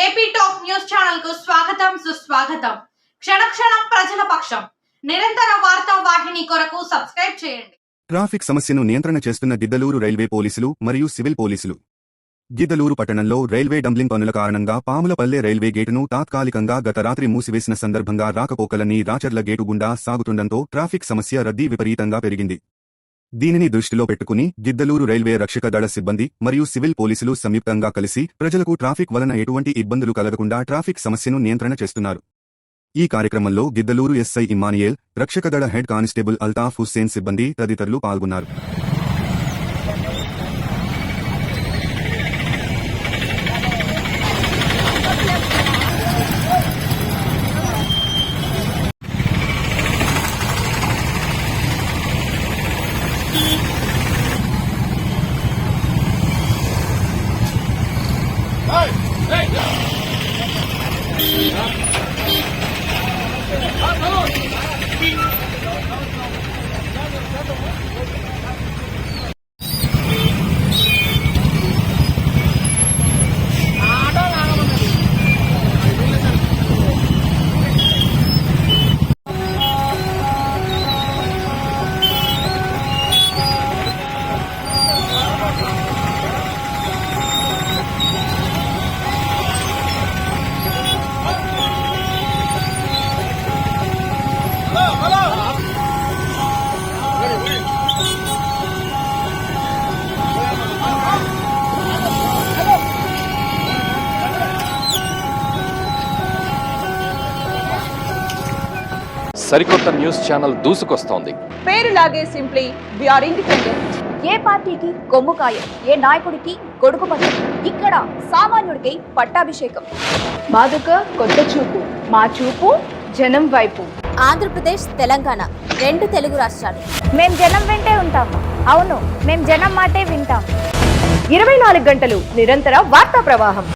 AP top news ఛానల్కు స్వాగతం సుస్వాగతం. క్షణక్షణం ప్రజల పక్షం. నిరంతర వార్తా వాహిని కొరకు సబ్స్క్రైబ్ చేయండి. ట్రాఫిక్ సమస్యను నియంత్రణ చేస్తున్న గిద్దలూరు రైల్వే పోలీసులు మరియు సివిల్ పోలీసులు. గిద్దలూరు పట్టణంలో రైల్వే డంబ్లింగ్ పనుల కారణంగా పాములపల్లె రైల్వే గేటును తాత్కాలికంగా గత రాత్రి మూసివేసిన సందర్భంగా రాకపోకలన్నీ రాచర్ల గేటు గుండా సాగుతుండటంతో ట్రాఫిక్ సమస్య రద్దీ విపరీతంగా పెరిగింది. దీనిని దృష్టిలో పెట్టుకుని గిద్దలూరు రైల్వే రక్షక దళ సిబ్బంది మరియు సివిల్ పోలీసులు సంయుక్తంగా కలిసి ప్రజలకు ట్రాఫిక్ వలన ఎటువంటి ఇబ్బందులు కలగకుండా ట్రాఫిక్ సమస్యను నియంత్రణ చేస్తున్నారు. ఈ కార్యక్రమంలో గిద్దలూరు ఎస్ఐ ఇమానియేల్ రక్షక దళ హెడ్ కానిస్టేబుల్ అల్తాఫ్ హుస్సేన్ సిబ్బంది తదితరులు పాల్గొన్నారు. kasih. సరికొత్త న్యూస్ ఛానల్ దూసుకొస్తోంది. పేరులాగే సింప్లీ ఆర్ ఇండిపెండెంట్ ఏ పార్టీకి కొమ్ము కాయం ఏ నాయకుడికి పట్టం ఇక్కడ సామాన్యుడికి పట్టాభిషేకం. మాదుక కొత్త చూపు మా చూపు జనం వైపు. ఆంధ్రప్రదేశ్ తెలంగాణ రెండు తెలుగు రాష్ట్రాలు. మేం జనం వెంటే ఉంటాం. అవును మేం జనం మాటే వింటాం. ఇరవై నాలుగు గంటలు నిరంతర వార్తా ప్రవాహం.